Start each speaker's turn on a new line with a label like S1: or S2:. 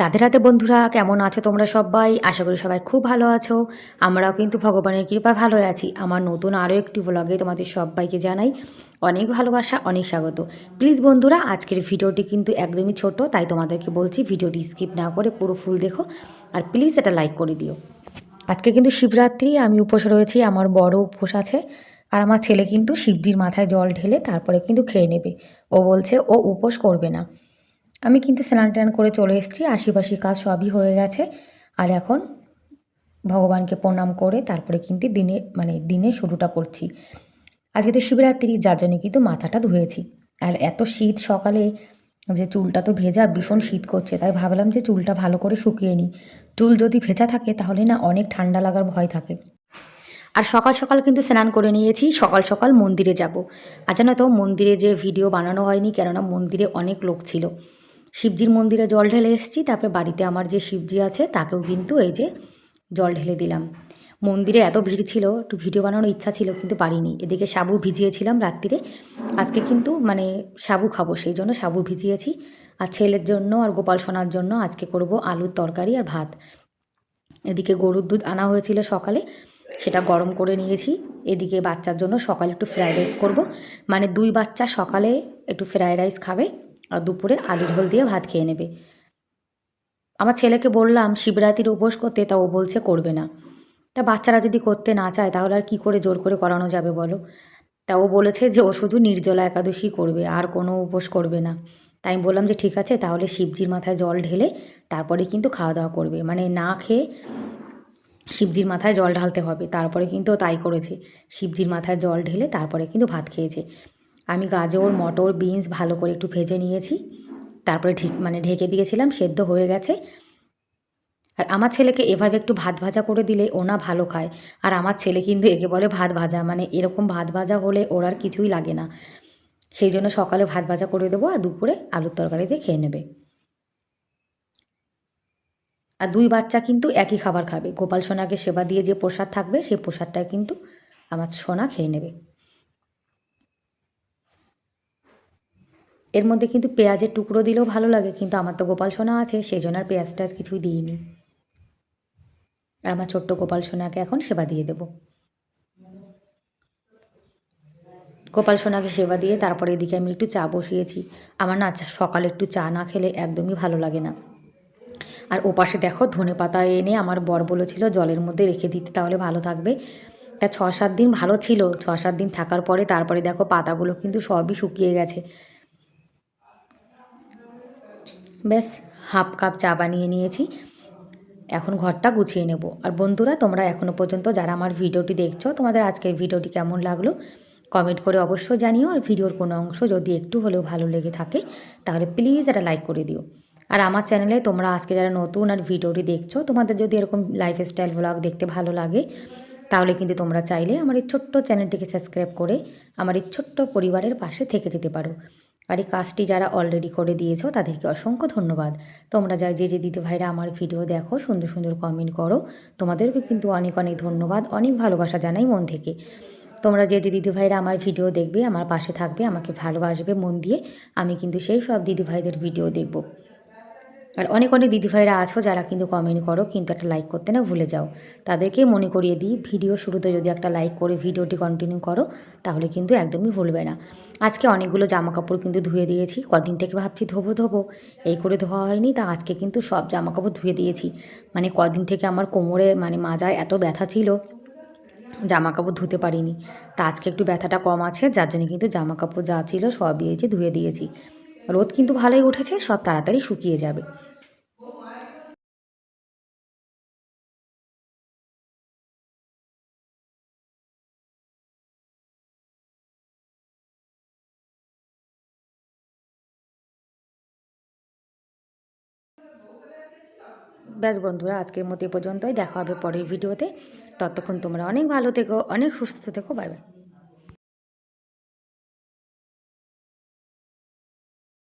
S1: রাধে রাধে বন্ধুরা, কেমন আছো তোমরা সবাই? আশা করি সবাই খুব ভালো আছো। আমরাও কিন্তু ভগবানের কৃপায় ভালো আছি। আমার নতুন আরও একটি ব্লগে তোমাদের সবাইকে জানাই অনেক ভালোবাসা, অনেক স্বাগত। প্লিজ বন্ধুরা, আজকের ভিডিওটি কিন্তু একদমই ছোট, তাই তোমাদেরকে বলছি ভিডিওটি স্কিপ না করে পুরো ফুল দেখো। আর প্লিজ এটা লাইক করে দিও। আজকে কিন্তু শিবরাত্রি, আমি উপোস রয়েছি, আমার বড় উপোস আছে। আর আমার ছেলে কিন্তু শিবজির মাথায় জল ঢেলে তারপরে কিন্তু খেয়ে নেবে। ও বলছে, ও উপোস করবে না। আমি কিন্তু স্নান টান করে চলে এসেছি, আশিপাশি কাজ সবই হয়ে গেছে। আর এখন ভগবানকে প্রণাম করে তারপরে কিন্তু দিনে মানে দিনে শুরুটা করছি। আজকে তো শিবরাত্রি, যার জন্য কিন্তু মাথাটা ধুয়েছি। আর এত শীত সকালে যে চুলটা তো ভেজা, ভীষণ শীত করছে, তাই ভাবলাম যে চুলটা ভালো করে শুকিয়ে নিই। চুল যদি ভেজা থাকে তাহলে না অনেক ঠান্ডা লাগার ভয় থাকে। আর সকাল সকাল কিন্তু স্নান করে নিয়েছি, সকাল সকাল মন্দিরে যাব। আর জানো তো, মন্দিরে যে ভিডিও বানানো হয়নি, কেননা মন্দিরে অনেক লোক ছিল। শিবজির মন্দিরে জল ঢেলে এসেছি, তারপরে বাড়িতে আমার যে শিবজি আছে, তাকেও কিন্তু এই যে জল ঢেলে দিলাম। মন্দিরে এত ভিড় ছিল, একটু ভিডিও বানানোর ইচ্ছা ছিল, কিন্তু পারিনি। এদিকে সাবু ভিজিয়েছিলাম রাত্রিরে। আজকে কিন্তু মানে সাবু খাব, সেই জন্য সাবু ভিজিয়েছি। আর ছেলের জন্য আর গোপাল সোনার জন্য আজকে করব আলুর তরকারি আর ভাত। এদিকে গরুর দুধ আনা হয়েছিল সকালে, সেটা গরম করে নিয়েছি। এদিকে বাচ্চার জন্য সকালে একটু ফ্রাইড রাইস করব। মানে দুই বাচ্চা সকালে একটু ফ্রাইড রাইস খাবে। দুপুরে আলু ঝোল দিয়ে ভাত খেয়ে নেবে। আমার ছেলেকে বললাম, শিবরাত্রির উপোস করতে? তা ও বলছে, করবে না। তা বাচ্চারা যদি করতে না চায়, তাহলে আর কী করে জোর করে করানো যাবে বলো? তা ও বলেছে যে, ও শুধু নির্জলা একাদশী করবে, আর কোনো উপোস করবে না। তাই আমি বললাম যে, ঠিক আছে, তাহলে শিবজির মাথায় জল ঢেলে তারপরে কিন্তু খাওয়া দাওয়া করবে। মানে না খেয়ে শিবজির মাথায় জল ঢালতে হবে। তারপরে কিন্তু তাই করেছে। শিবজির মাথায় জল ঢেলে তারপরে কিন্তু ভাত খেয়েছে। আমি গাজর, মটর, বিনস ভালো করে একটু ভেজে নিয়েছি। তারপরে ঠিক মানে ঢেকে দিয়েছিলাম, সেদ্ধ হয়ে গেছে। আর আমার ছেলেকে এভাবে একটু ভাত ভাজা করে দিলে ওনা ভালো খায়। আর আমার ছেলে কিন্তু একে বলে ভাত ভাজা মানে এরকম ভাত ভাজা হলে ওর আর কিছুই লাগে না। সেই জন্য সকালে ভাত ভাজা করে দেবো আর দুপুরে আলুর তরকারি দিয়ে খেয়ে নেবে। আর দুই বাচ্চা কিন্তু একই খাবার খাবে। গোপাল সোনাকে সেবা দিয়ে যে প্রসাদ থাকবে সেই প্রসাদটা কিন্তু আমার সোনা খেয়ে নেবে। এর মধ্যে কিন্তু পেঁয়াজের টুকরো দিলেও ভালো লাগে, কিন্তু আমার তো গোপাল সোনা আছে, সেই জন্য আর পেঁয়াজ টেয়াজ কিছুই দিইনি। আর আমার ছোট্ট গোপাল সোনাকে এখন সেবা দিয়ে দেব। গোপাল সোনাকে সেবা দিয়ে তারপরে এদিকে আমি একটু চা বসিয়েছি। আমার না সকালে একটু চা না খেলে একদমই ভালো লাগে না। আর ওপাশে দেখো ধনে পাতা এনে আমার বর বলেছিল জলের মধ্যে রেখে দিতে, তাহলে ভালো থাকবে। তা ছ সাত দিন ভালো ছিল, ছ সাত দিন থাকার পরে তারপরে দেখো পাতাগুলো কিন্তু সবই শুকিয়ে গেছে। ব্যাস, হাফ কাপ চা বানিয়ে নিয়েছি। এখন ঘরটা গুছিয়ে নেব। আর বন্ধুরা, তোমরা এখনও পর্যন্ত যারা আমার ভিডিওটি দেখছ, তোমাদের আজকের ভিডিওটি কেমন লাগল? কমেন্ট করে অবশ্যই জানিও। আর ভিডিওর কোনো অংশ যদি একটু হলেও ভালো লেগে থাকে, তাহলে প্লিজ একটা লাইক করে দিও। আর আমার চ্যানেলে তোমরা আজকে যারা নতুন আর ভিডিওটি দেখছ, তোমাদের যদি এরকম লাইফস্টাইল ব্লগ দেখতে ভালো লাগে, তাহলে কিন্তু তোমরা চাইলে আমার এই ছোট্ট চ্যানেলটিকে সাবস্ক্রাইব করে আমার এই ছোট্ট পরিবারের পাশে থেকে যেতে পারো। আর এই কাজটি যারা অলরেডি করে দিয়েছ, তাদেরকে অসংখ্য ধন্যবাদ। তোমরা যা যে যে, দিদি ভাইরা আমার ভিডিও দেখো, সুন্দর সুন্দর কমেন্ট করো, তোমাদেরকে কিন্তু অনেক অনেক ধন্যবাদ, অনেক ভালোবাসা জানাই মন থেকে। তোমরা যে যে, দিদি ভাইরা আমার ভিডিও দেখবে, আমার পাশে থাকবে, আমাকে ভালোবাসবে মন দিয়ে, আমি কিন্তু সেই সব দিদি ভাইদের ভিডিও দেখব। আর অনেক অনেক দিদিভাইরা আছো যারা কিন্তু কমেন্ট করো, কিন্তু একটা লাইক করতে না ভুলে যাও। তাদেরকে মনে করিয়ে দিই ভিডিও শুরুতে যদি একটা লাইক করে ভিডিওটি কন্টিনিউ করো, তাহলে কিন্তু একদমই ভুলবে না। আজকে অনেকগুলো জামা কাপড় কিন্তু ধুয়ে দিয়েছি, কদিন থেকে ভাবছি ধোবো ধোবো, এই করে ধোয়া হয়নি, তা আজকে কিন্তু সব জামা কাপড় ধুয়ে দিয়েছি। মানে কদিন থেকে আমার কোমরে মানে মাজায় এত ব্যথা ছিল জামা কাপড় ধুতে পারিনি। তা আজকে একটু ব্যথাটা কম আছে, যার জন্য কিন্তু জামা কাপড় যা ছিল এই যে ধুয়ে দিয়েছি। রোদ কিন্তু ভালোই উঠেছে, সব তাড়াতাড়ি শুকিয়ে যাবে। ব্যাস বন্ধুরা, আজকের মতো পর্যন্তই। দেখা হবে পরের ভিডিওতে। ততক্ষণ তোমরা অনেক ভালো থেকো, অনেক সুস্থ থেকো। বাই